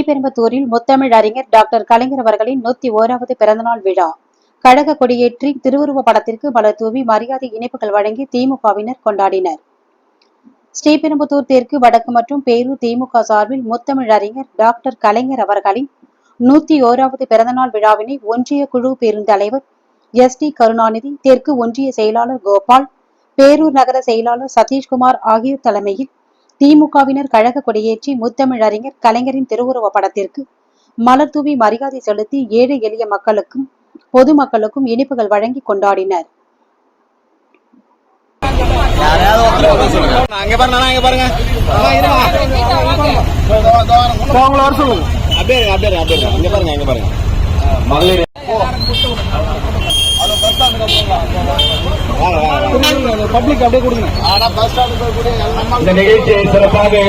ஸ்ரீபெரும்புத்தூரில் முத்தமிழ் அறிஞர் டாக்டர் கலைஞர் அவர்களின் நூத்தி ஓராவது பிறந்தநாள் விழா. கழக கொடியேற்றி திருவுருவ படத்திற்கு மலர் தூவி மரியாதை இணைப்புகள் வழங்கி திமுகவினர் கொண்டாடினர். ஸ்ரீபெரும்புத்தூர் தெற்கு வடக்கு மற்றும் பேரூர் திமுக சார்பில் முத்தமிழ் அறிஞர் டாக்டர் கலைஞர் அவர்களின் நூத்தி ஓராவது பிறந்தநாள் விழாவினை ஒன்றிய குழு பெருந்தலைவர் எஸ் டி கருணாநிதி தெற்கு ஒன்றிய செயலாளர் கோபால் பேரூர் நகர செயலாளர் சதீஷ்குமார் ஆகியோர் தலைமையில் திமுகவினர் கழக கொடியேற்றி முத்தமிழ் அறிஞர் கலைஞரின் திருவுருவ படத்திற்கு மலர் தூவி மரியாதை செலுத்தி ஏழை எளிய மக்களுக்கும் பொதுமக்களுக்கும் இனிப்புகள் வழங்கி கொண்டாடினர். மகளிர். பப்ளிக் அப்படியே கொடுங்க. இந்த நிகழ்ச்சியை சிறப்பாக